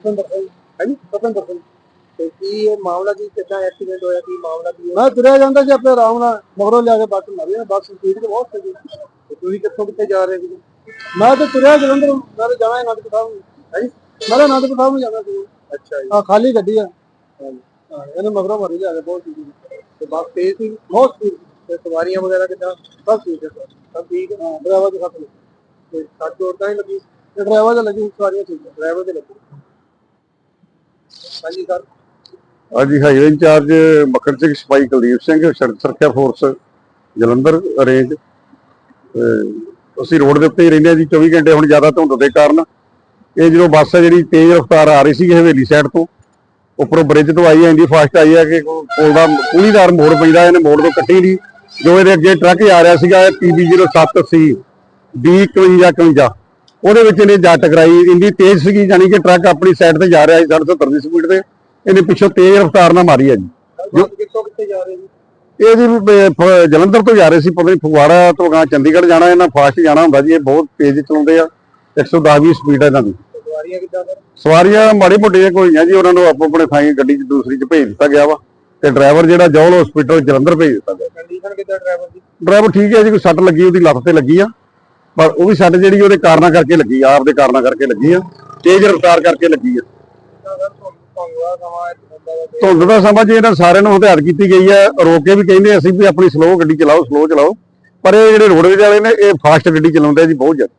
ਸਤਿੰਦਰ ਸਿੰਘ ਹਾਂਜੀ ਸਤਿੰਦਰ ਸਿੰਘ ਤੇ ਕੀ ਇਹ ਮਾਮਲਾ ਕੀ ਕਿੱਦਾਂ ਐਕਸੀਡੈਂਟ ਹੋਇਆ ਕੀ ਮਾਮਲਾ ਕੀ ਹੈ ਮੈਂ ਤੁਰਿਆ ਜਾਂਦਾ ਸੀ ਆਪਣੇ ਆਰਾਮ ਨਾਲ ਮਗਰੋਂ ਲਿਆ ਕੇ ਬੱਸ ਮਾਰੀ ਬੱਸ ਸਪੀਡ ਤੇ ਬਹੁਤ ਸੀ ਤੇ ਤੁਸੀਂ ਕਿੱਥੋਂ ਕਿੱਥੇ ਜਾ ਰਹੇ ਸੀ ਮੈਂ ਤੇ ਤੁਰਿਆ ਜਲੰਧਰ ਮੈਂ ਤਾਂ ਜਾਣਾ ਅਨੰਦਪੁਰ ਸਾਹਿਬ ਨੂੰ। ਹਾਂਜੀ ਮੈਂ ਤਾਂ ਅਨੰਦਪੁਰ ਸਾਹਿਬ ਨੂੰ ਜਾਣਾ ਸੀ। ਅੱਛਾ ਜੀ। ਆ ਖਾਲੀ ਗੱਡੀ ਆ। ਹਾਂ ਇਹਨੇ ਮਗਰੋਂ ਮਾਰੀ ਲਿਆ ਕੇ ਬਹੁਤ ਸੀ ਤੇ ਬੱਸ ਤੇਜ਼ ਸੀ? ਬਹੁਤ ਸੀ ਤੇ ਸਵਾਰੀਆਂ ਵਗੈਰਾ ਕਿੱਦਾਂ? ਬਸ ਠੀਕ ਹੈ ਸਭ ਠੀਕ ਹੈ ਹਾਂ ਡਰਾਈਵਰ ਦੇ ਹੱਥ ਤੇ ਸੱਟ ਚੋਟ ਤਾਂ ਨਹੀਂ ਲੱਗੀ? ਡਰਾਈਵਰ ਦੇ ਲੱਗੀ ਸਵਾਰੀਆਂ ਠੀਕ ਹੈ ਡਰਾਈਵਰ ਦੇ ਲੱਗੀ। ਹਾਂਜੀ ਸਰ। ਹਾਂਜੀ ਹਾਈਵੇ ਇੰਚਾਰਜ ਮੱਖਣ ਸਿੰਘ, ਸਿਪਾਹੀ ਕੁਲਦੀਪ ਸਿੰਘ ਸੜਕ ਸੁਰੱਖਿਆ ਫੋਰਸ ਜਲੰਧਰ ਰੇਂਜ ਅਸੀਂ ਰੋਡ ਦੇ ਉੱਤੇ ਹੀ ਰਹਿੰਦੇ ਹਾਂ ਜੀ 24 ਘੰਟੇ ਹੁਣ ਜ਼ਿਆਦਾ ਧੁੰਦ ਦੇ ਕਾਰਨ। ਇਹ ਜਦੋਂ ਬੱਸ ਹੈ ਜਿਹੜੀ, ਤੇਜ਼ ਰਫ਼ਤਾਰ ਆ ਰਹੀ ਸੀ ਹਵੇਲੀ ਸਾਈਡ ਤੋਂ, ਉੱਪਰੋਂ ਬ੍ਰਿਜ ਤੋਂ ਆਈ ਜਾਂਦੀ ਫਾਸਟ ਆਈ ਹੈ ਕਿ ਕੋਲ ਦਾ ਕੂਲੀਦਾਰ ਮੋੜ ਪੈਂਦਾ, ਇਹਨੇ ਮੋੜ ਤੋਂ ਕੱਟੀ ਨਹੀਂ। ਜੋ ਇਹਦੇ ਅੱਗੇ ਟਰੱਕ ਆ ਰਿਹਾ ਸੀਗਾ PB07 ਸੀ D5151 ਉਹਦੇ ਵਿੱਚ ਇਹਨੇ ਜਾ ਟਕਰਾਈ ਇੰਨੀ ਤੇਜ਼ ਸੀਗੀ ਜਾਨੀ ਕਿ ਟਰੱਕ ਆਪਣੀ ਸਾਈਡ ਤੇ ਜਾ ਰਿਹਾ ਸੀ 70 ਦੀ ਸਪੀਡ ਤੇ। ਇਹਨੇ ਪਿੱਛੋਂ ਤੇਜ਼ ਰਫ਼ਤਾਰ ਨਾਲ ਮਾਰੀ ਹੈ ਜੀ। ਕਿੱਥੋਂ ਕਿੱਥੇ ਜਾ ਰਹੇ ਸੀ ਇਹ ਜੀ ਜਲੰਧਰ ਤੋਂ ਜਾ ਰਹੇ ਸੀ ਪਤਾ ਨਹੀਂ ਫਗਵਾੜਾ ਤੋਂ ਗਾਂ ਚੰਡੀਗੜ੍ਹ ਜਾਣਾ ਇਹਨਾਂ ਫਾਸਟ ਜਾਣਾ ਹੁੰਦਾ ਜੀ ਇਹ ਬਹੁਤ ਤੇਜ਼ ਚਲਾਉਂਦੇ ਆ। 110 ਦੀ ਸਪੀਡ ਹੈ ਇਹਨਾਂ ਦੀ। ਸਵਾਰੀਆਂ ਕਿੱਦਾਂ ਸਵਾਰੀਆਂ ਮਾੜੀ ਮੋਟੀਆਂ ਕੋਈਆਂ ਜੀ ਉਹਨਾਂ ਨੂੰ ਆਪੋ ਆਪਣੇ ਥਾਈ ਗੱਡੀ 'ਚ ਦੂਸਰੀ 'ਚ ਭੇਜ ਦਿੱਤਾ ਗਿਆ ਵਾ। ਤੇ ਡਰਾਈਵਰ ਜਿਹੜਾ ਜੌਲ ਹਸਪੀਟਲ ਜਲੰਧਰ ਭੇਜ ਦਿੱਤਾ ਗਿਆ। ਕੰਡੀਸ਼ਨ ਕਿੱਦਾਂ ਡਰਾਈਵਰ ਦੀ? ਡਰਾਈਵਰ ਠੀਕ ਹੈ ਜੀ ਕੋਈ ਸੱਟ ਲੱਗੀ ਉਹਦੀ ਲੱਤ ਤੇ ਲੱਗੀ ਆ। ਪਰ ਉਹ ਵੀ ਸੱਟ ਜਿਹੜੀ ਉਹਦੇ ਕਾਰਨਾਂ ਕਰਕੇ ਲੱਗੀ ਆ ਆਪਦੇ ਕਾਰਨਾਂ ਕਰਕੇ ਲੱਗੀ ਆ ਤੇਜ਼ ਰਫ਼ਤਾਰ ਕਰਕੇ ਲੱਗੀ ਆ। ਧੁੰਦ ਦਾ ਸਮਾਂ ਜੀ ਇਹਨਾਂ ਸਾਰਿਆਂ ਨੂੰ ਹਦਾਇਤ ਕੀਤੀ ਗਈ ਹੈ, ਰੋਕ ਕੇ ਵੀ ਕਹਿੰਦੇ ਅਸੀਂ ਵੀ ਆਪਣੀ ਸਲੋ ਗੱਡੀ ਚਲਾਓ, ਸਲੋ ਚਲਾਓ। ਪਰ ਇਹ ਜਿਹੜੇ ਰੋਡਵੇਜ ਵਾਲੇ ਨੇ, ਇਹ ਫਾਸਟ ਗੱਡੀ ਚਲਾਉਂਦੇ ਆ ਜੀ, ਬਹੁਤ ਜ਼ਿਆਦਾ।